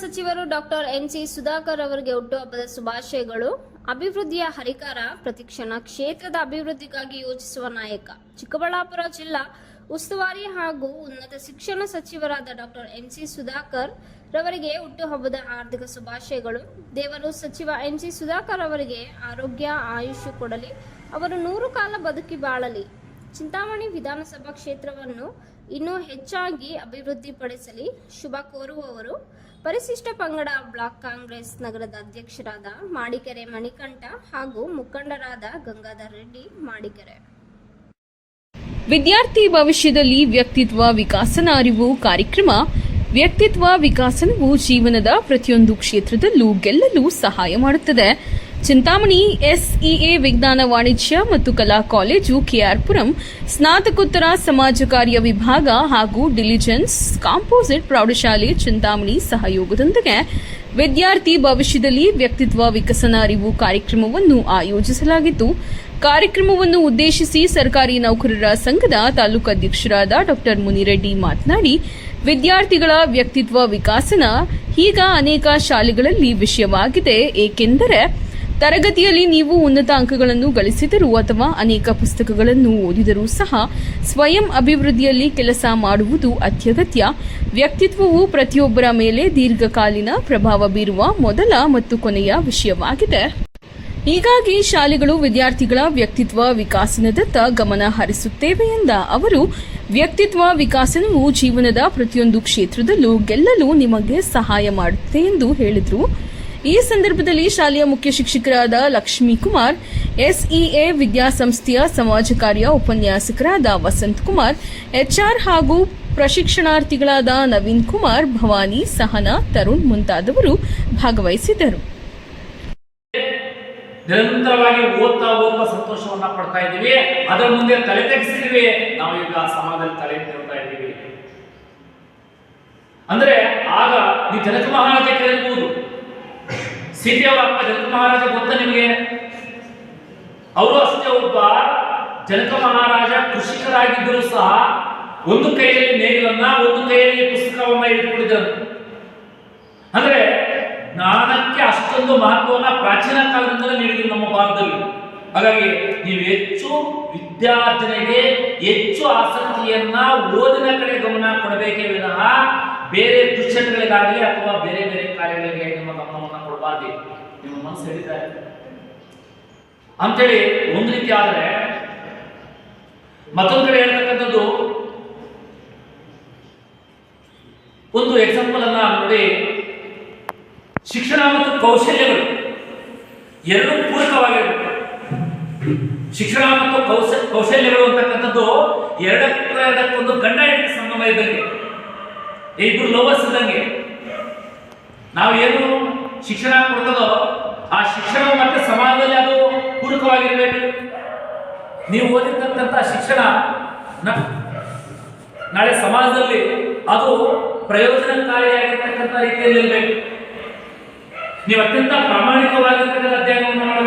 ಸಚಿವರು doctor NC Sudhakar ಅವರಿಗೆ ಹುಟ್ಟುಹಬ್ಬದ ಶುಭಾಶಯಗಳು. ಅಭಿವೃದ್ಧಿಯ ಹರಿಕಾರ, ಪ್ರತಿಕ್ಷಣ ಕ್ಷೇತ್ರದ ಅಭಿವೃದ್ಧಿಗಾಗಿ ಯೋಚಿಸುವ ನಾಯಕ. ಚಿಕ್ಕಬಳ್ಳಾಪುರ ಜಿಲ್ಲಾ ಉಸ್ತುವಾರಿ ಹಾಗೂ ಉನ್ನತ ಶಿಕ್ಷಣ ಸಚಿವರಾದ ಡಾಕ್ಟರ್ ಎನ್ಸಿ ಸುಧಾಕರ್ ರವರಿಗೆ ಹುಟ್ಟುಹಬ್ಬದ ಹಾರ್ದಿಕ ಶುಭಾಶಯಗಳು. ದೇವರು ಸಚಿವ ಎನ್ಸಿ ಸುಧಾಕರ್ ಅವರಿಗೆ ಆರೋಗ್ಯ ಆಯುಷ್ಯ ಕೊಡಲಿ. ಅವರು ನೂರು ಕಾಲ ಬದುಕಿ ಬಾಳಲಿ. ಚಿಂತಾಮಣಿ ವಿಧಾನಸಭಾ ಕ್ಷೇತ್ರವನ್ನು ಇನ್ನೂ ಹೆಚ್ಚಾಗಿ ಅಭಿವೃದ್ಧಿಪಡಿಸಲಿ. ಶುಭ ಕೋರುವವರು. ಪರಿಶಿಷ್ಟ ಪಂಗಡ ಬ್ಲಾಕ್ ಕಾಂಗ್ರೆಸ್ ನಗರದ ಅಧ್ಯಕ್ಷರಾದ ಮಾಡಿಕೆರೆ ಮಣಿಕಂಠ ಹಾಗೂ ಮುಖಂಡರಾದ ಗಂಗಾಧರ್ ರೆಡ್ಡಿ ಮಾಡಿಕೆರೆ. ವಿದ್ಯಾರ್ಥಿ ಭವಿಷ್ಯದಲ್ಲಿ ವ್ಯಕ್ತಿತ್ವ ವಿಕಾಸನ ಅರಿವು ಕಾರ್ಯಕ್ರಮ, ವ್ಯಕ್ತಿತ್ವ ವಿಕಾಸನವು ಜೀವನದ ಪ್ರತಿಯೊಂದು ಕ್ಷೇತ್ರದಲ್ಲೂ ಗೆಲ್ಲಲು ಸಹಾಯ ಮಾಡುತ್ತದೆ. ಚಿಂತಾಮಣಿ ಎಸ್ಇಎ ವಿಜ್ಞಾನ ವಾಣಿಜ್ಯ ಮತ್ತು ಕಲಾ ಕಾಲೇಜು ಕೆಆರ್ಪುರಂ, ಸ್ನಾತಕೋತ್ತರ ಸಮಾಜ ಕಾರ್ಯ ವಿಭಾಗ ಹಾಗೂ ಡಿಲಿಜೆನ್ಸ್ ಕಾಂಪೋಸಿಟ್ ಪ್ರೌಢಶಾಲೆ ಚಿಂತಾಮಣಿ ಸಹಯೋಗದೊಂದಿಗೆ ವಿದ್ಯಾರ್ಥಿ ಭವಿಷ್ಯದಲ್ಲಿ ವ್ಯಕ್ತಿತ್ವ ವಿಕಸನ ಅರಿವು ಕಾರ್ಯಕ್ರಮವನ್ನು ಆಯೋಜಿಸಲಾಗಿತ್ತು. ಕಾರ್ಯಕ್ರಮವನ್ನು ಉದ್ದೇಶಿಸಿ ಸರ್ಕಾರಿ ನೌಕರರ ಸಂಘದ ತಾಲೂಕು ಅಧ್ಯಕ್ಷರಾದ ಡಾ ಮುನಿರೆಡ್ಡಿ ಮಾತನಾಡಿ, ವಿದ್ಯಾರ್ಥಿಗಳ ವ್ಯಕ್ತಿತ್ವ ವಿಕಾಸನ ಈಗ ಅನೇಕ ಶಾಲೆಗಳಲ್ಲಿ ವಿಷಯವಾಗಿದೆ. ಏಕೆಂದರೆ ತರಗತಿಯಲ್ಲಿ ನೀವು ಉನ್ನತ ಅಂಕಗಳನ್ನು ಗಳಿಸಿದರೂ ಅಥವಾ ಅನೇಕ ಪುಸ್ತಕಗಳನ್ನು ಓದಿದರೂ ಸಹ ಸ್ವಯಂ ಅಭಿವೃದ್ಧಿಯಲ್ಲಿ ಕೆಲಸ ಮಾಡುವುದು ಅತ್ಯಗತ್ಯ. ವ್ಯಕ್ತಿತ್ವವು ಪ್ರತಿಯೊಬ್ಬರ ಮೇಲೆ ದೀರ್ಘಕಾಲೀನ ಪ್ರಭಾವ ಬೀರುವ ಮೊದಲ ಮತ್ತು ಕೊನೆಯ ವಿಷಯವಾಗಿದೆ. ಹೀಗಾಗಿ ಶಾಲೆಗಳು ವಿದ್ಯಾರ್ಥಿಗಳ ವ್ಯಕ್ತಿತ್ವ ವಿಕಾಸನದತ್ತ ಗಮನ ಹರಿಸುತ್ತೇವೆ ಎಂದ ಅವರು, ವ್ಯಕ್ತಿತ್ವ ವಿಕಾಸನವು ಜೀವನದ ಪ್ರತಿಯೊಂದು ಕ್ಷೇತ್ರದಲ್ಲೂ ಗೆಲ್ಲಲು ನಿಮಗೆ ಸಹಾಯ ಮಾಡುತ್ತೆ ಎಂದು ಹೇಳಿದರು. ಈ ಸಂದರ್ಭದಲ್ಲಿ ಶಾಲೆಯ ಮುಖ್ಯ ಶಿಕ್ಷಕರಾದ ಲಕ್ಷ್ಮೀ ಕುಮಾರ್ ಎಸ್ಇಎ ವಿದ್ಯಾಸಂಸ್ಥೆಯ ಸಮಾಜ ಕಾರ್ಯ ಉಪನ್ಯಾಸಕರಾದ ವಸಂತ್ ಕುಮಾರ್ ಎಚ್ಆರ್ ಹಾಗೂ ಪ್ರಶಿಕ್ಷಣಾರ್ಥಿಗಳಾದ ನವೀನ್ ಕುಮಾರ್ ಭವಾನಿ, ಸಹನಾ, ತರುಣ್ ಮುಂತಾದವರು ಭಾಗವಹಿಸಿದರು ನಿರಂತರವಾಗಿ ಓದ್ತಾ ಓದುವ ಸಂತೋಷವನ್ನ ಪಡ್ತಾ ಇದ್ದೀವಿ. ಅದರ ಮುಂದೆ ತಲೆ ತೆಗೆಸಿದೀವಿ ನಾವು ಈಗ ಸಮಾಜದಲ್ಲಿ ತಲೆ ಎತ್ತಿರ್ತಾ ಇದ್ದೀವಿ. ಅಂದ್ರೆ ಆಗ ನೀವು ಜನಕ ಮಹಾರಾಜ ಕೇಳಿರ್ಬೋದು. ಸೀತೆ ಅವರ ಅಪ್ಪ ಜನಕ ಮಹಾರಾಜ ಗೊತ್ತ ನಿಮಗೆ? ಅವರು ಅಷ್ಟೇ ಒಬ್ಬ ಜನಕ ಮಹಾರಾಜ ಕೃಷಿಕರಾಗಿದ್ದರೂ ಸಹ ಒಂದು ಕೈಯಲ್ಲಿ ನೇಗಿಲನ್ನ, ಒಂದು ಕೈಯಲ್ಲಿ ಪುಸ್ತಕವನ್ನ ಇಟ್ಕೊಂಡಿದ್ದರು. ಅಂದ್ರೆ ಜ್ಞಾನಕ್ಕೆ ಅಷ್ಟೊಂದು ಮಹತ್ವವನ್ನ ಪ್ರಾಚೀನ ಕಾಲದಿಂದಲೇ ನೀಡಿದ್ರು ನಮ್ಮ ಭಾರತದಲ್ಲಿ. ಹಾಗಾಗಿ ನೀವು ಹೆಚ್ಚು ವಿದ್ಯಾರ್ಜನೆಗೆ ಹೆಚ್ಚು ಆಸಕ್ತಿಯನ್ನ ಓದಿನ ಕಡೆ ಗಮನ ಕೊಡಬೇಕೇ ವಿನಃ ಬೇರೆ ದುಶ್ಚಟಗಳಿಗಾಗಲಿ ಅಥವಾ ಬೇರೆ ಬೇರೆ ಕಾರ್ಯಗಳಿಗೆ ನಿಮ್ಮ ಗಮನವನ್ನು ಕೊಡಬಾರ್ದು. ನಿಮ್ಮ ಮನಸ್ಸು ಹೇಳಿದ್ದಾರೆ ಅಂತೇಳಿ ಒಂದು ರೀತಿ ಆದರೆ ಮತ್ತೊಂದು ಕಡೆ ಹೇಳ್ತಕ್ಕಂಥದ್ದು ಒಂದು ಎಕ್ಸಾಂಪಲ್ ಅನ್ನ ನೋಡಿ. ಶಿಕ್ಷಣ ಮತ್ತು ಕೌಶಲ್ಯಗಳು ಎರಡು ಪೂರಕವಾಗಿರುತ್ತೆ. ಶಿಕ್ಷಣ ಮತ್ತು ಕೌಶ, ಕೌಶಲ್ಯಗಳು ಅಂತಕ್ಕಂಥದ್ದು ಎರಡಕ್ಕೂ ಎರಡಕ್ಕೊಂದು ಗಂಡ ಹೆಂಡತಿ ಸಂಬಂಧ ಇದ್ದಂಗೆ ಇಬ್ರು ಲವರ್ಸ್ ಇದ್ದಂಗೆ. ನಾವು ಏನು ಶಿಕ್ಷಣ ಕೊಡ್ತದೋ ಆ ಶಿಕ್ಷಣ ಮತ್ತೆ ಸಮಾಜದಲ್ಲಿ ಅದು ಪೂರಕವಾಗಿರಬೇಕು. ನೀವು ಓದಿರ್ತಕ್ಕಂಥ ಶಿಕ್ಷಣ ನಾಳೆ ಸಮಾಜದಲ್ಲಿ ಅದು ಪ್ರಯೋಜನಕಾರಿಯಾಗಿರ್ತಕ್ಕಂಥ ರೀತಿಯಲ್ಲಿ ಇರಬೇಕು ನೀವು ಅತ್ಯಂತ ಪ್ರಾಮಾಣಿಕವಾಗಿರ್ತಕ್ಕಂಥ ಅಧ್ಯಯನವನ್ನು ಮಾಡಬೇಕು.